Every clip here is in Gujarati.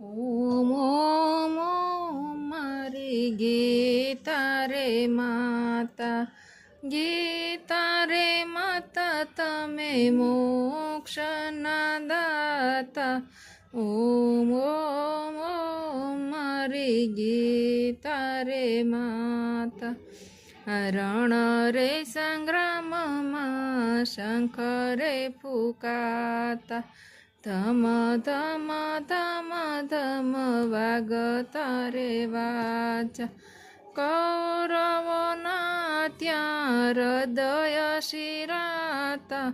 ઓમ ઓમ મારી ગીતા રે માતા, ગીતા રે માતા, તમે મોક્ષના દાતા. ઓમ ઓમ મારી ગીતા રે માતા. રણ રે સંગ્રામમાં શંખ રે ફૂકાતા. ધમ ધમ ધમ ધમ વાગતા રે વાચા કૌરવના ત્યાં હૃદય શિરાતા.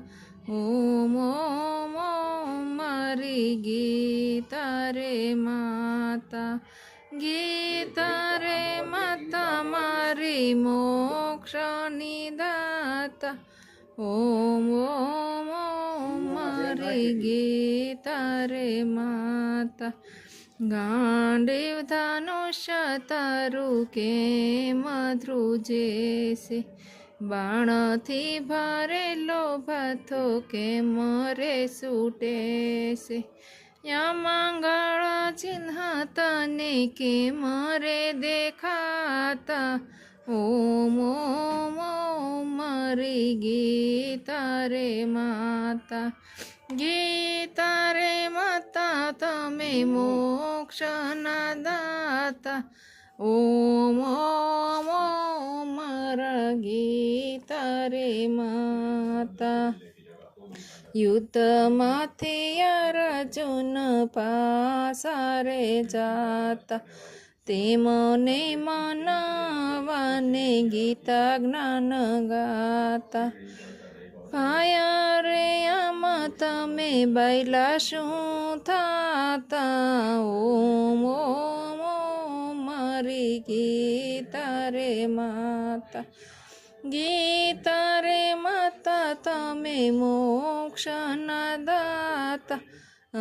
ઓમ ઓમ મારી ગીતા રે માતા. ગીતા રે માતા મારી મોક્ષની દાતા. ઓમ ઓમ ઓમ મારી ગીતા રે માતા ગાંડીવ ધનુષ તારું કે મધ્રુજે છે બાણથી ભરેલો ભાથો કે મરે સૂટે છે યમંગળ ચિહ્ન તને કે મરે દેખાતા ઓમ ઓમ મારી ગીતા રે માતા. ગીતા રે માતા, તમે મોક્ષના દાતા. ઓમ ઓમ મારા ગીતા રે માતા. યુદ્ધમાંથી અર્જુન પાસારે જાતા. તેમને મનાવાને ગીતા જ્ઞાન ગાતા ભાયા રે આમાં તમે બૈલા શું થાતા ઓમ ઓમ મારી ગીતા રે માતા ગીતા રે માતા તમે મોક્ષના દાતા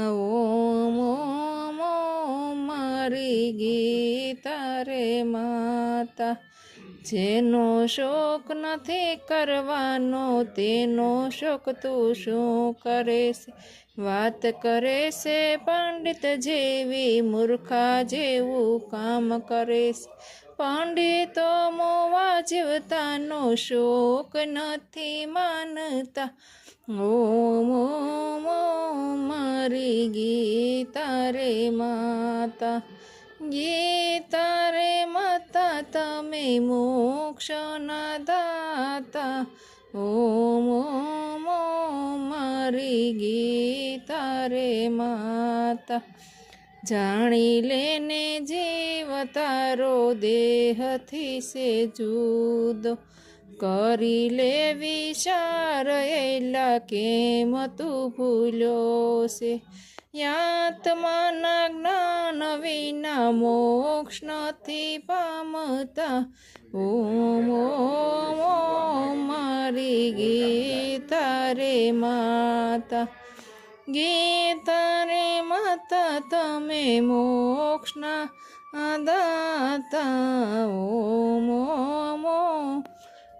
ઓમ ઓમ મારી ગીતા રે માતા જેનો શોક નથી કરવાનો, તેનો શોક તું શું કરે છે વાત કરે છે પંડિત જેવી, મૂર્ખા જેવું કામ કરે છે પંડિતો મોવા જીવતાનો શોક નથી માનતા. ઓમ ઓમ મારી ગીતા રે માતા. ગીતા રે માતા તમે મોક્ષના દાતા. ઓમ ઓમ ઓમ, મારી ગીતા રે માતા. જાણી લેને જીવ તારો દેહથી છે જુદો. કરી લે વિચાર એલા કેમ તું ભૂલ્યો છે? યાત્માના જ્ઞાન વિના મોક્ષ નથી પામતા. ઓમ ઓમ મારી ગીતા રે માતા. ગીતા રે માતા, તમે મોક્ષના દાતા. ઓમ ઓમ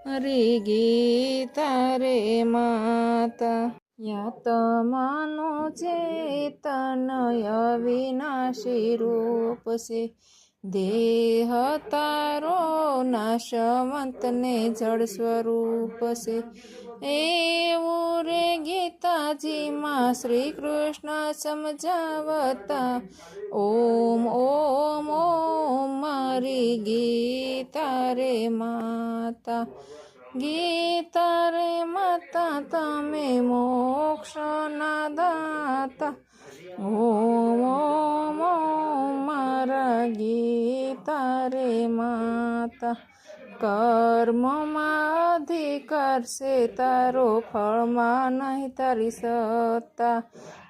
હરે ગીતા રે માતા. યાતમાનો ચેતન અવિનાશી રૂપ છે. દેહ તારો નાશવંતને જળ સ્વરૂપ છે. એવું રે ગીતાજીમાં શ્રી કૃષ્ણ સમજાવતા, ઓમ ઓમ ઓમ, મારી ગીતા રે માતા, ગીતા રે માતા, તમે મોક્ષના દાતા ઓમ ઓમ મારા ગીતા રે માતા કર્મમાં અધિકાર છે તારો ફળમાં નહીં તારી સત્તા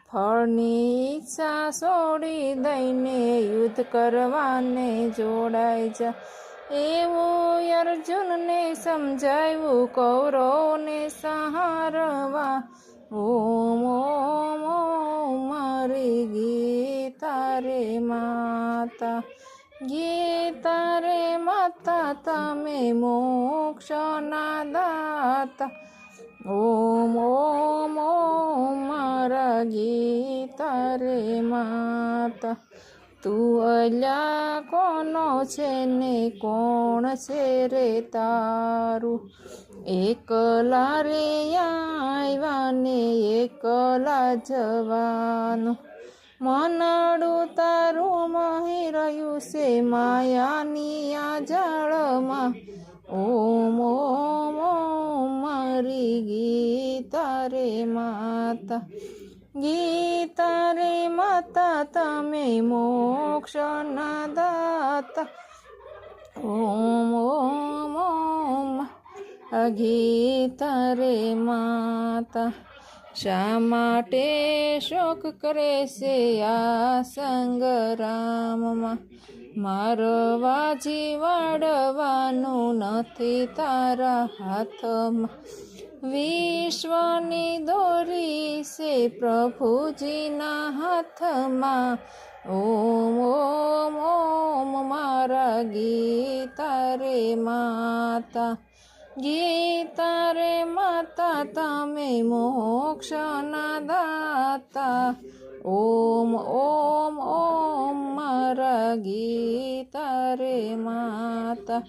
ફળની ઈચ્છા છોડી દઈને યુદ્ધ કરવાને જોડાઈ જા એવું અર્જુનને સમજાવ્યું કૌરવને સહારવા ઓમ ઓમ ઓમ, મારી ગીતા રે માતા. ગીતા રે માતા, તમે મોક્ષના દાતા. ઓમ ઓમ ઓમ, મારા ગીતા રે માતા. તું અલ્યા કોનો છે ને કોણ છે રે તારું? એકલા રે આવ્યા ને એકલા જવાનું. મનડું તારું મહી રહ્યું છે માયાની આ જળમાં ઓમ ઓમ, મારી ગીતા રે માતા. ગીતા રે માતા તમે મોક્ષના દાતા. ઓમ ઓમ ઓમ ગીતા રે માતા. શા માટે શોક કરે છે આ સંગરામમાં મારવા જીવાડવાનું નથી તારા હાથમાં. વિશ્વની દોરી છે પ્રભુજીના હાથમાં. ઓમ ઓમ ઓમ, મારા ગીતા રે માતા. ગીતા રે માતા, તમે મોક્ષના દાતા. ઓમ ઓમ ઓમ, મારા ગીતા રે માતા.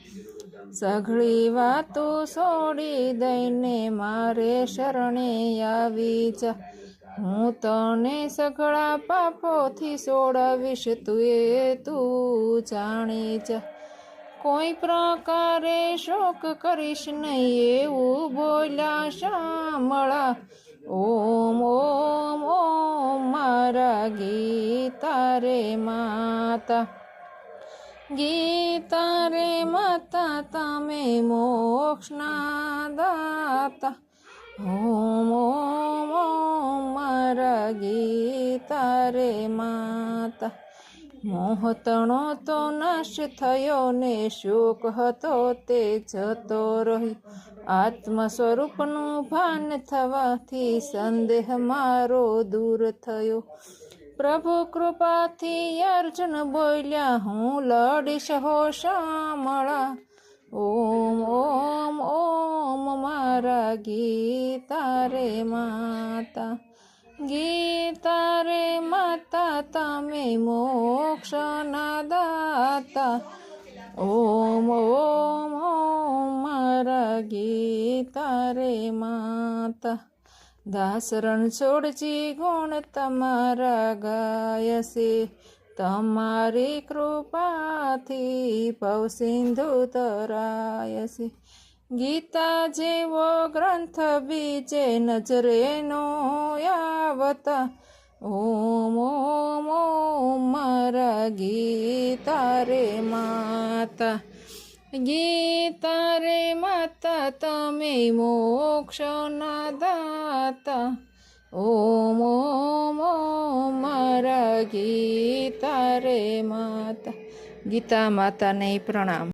સઘળી વાતો છોડી દઈને મારે શરણે આવી જા. હું તને સઘળા પાપોથી છોડાવીશ તું એ તું જાણી જા. કોઈ પ્રકારે શોક કરીશ નહીં, એવું બોલ્યા શામળા. ઓમ ઓમ ઓમ, મારા ગીતા રે માતા. ગીતા રે માતા તમે મોક્ષના દાતા. ઓમ ઓમ મારા ગીતા રે માતા. મોહતણો તો નાશ થયો ને શોક હતો તે જતો રહી. આત્મ સ્વરૂપનું ભાન થવાથી સંદેહ મારો દૂર થયો. પ્રભુ કૃપાથી અર્જુન બોલ્યા, હું લડીશ હો શામળા. ઓમ ઓમ ઓમ, મારા ગીતા રે માતા, ગીતા રે માતા, તમે મોક્ષના દાતા. ઓમ ઓમ ઓમ, મારા ગીતા રે માતા દાસરણ છોડજી ગુણ તમારા ગાય છે તમારી કૃપાથી પવસિંધુ તરાય છે ગીતા જેવો ગ્રંથ બીજે નજરે નો આવતા ઓમ ઓમ, મારા ગીતા રે માતા. ગીતા રે માતા, તમે મોક્ષના દાતા. ઓમ ઓમ મારા ગીતા રે માતા. ગીતા માતાને પ્રણામ.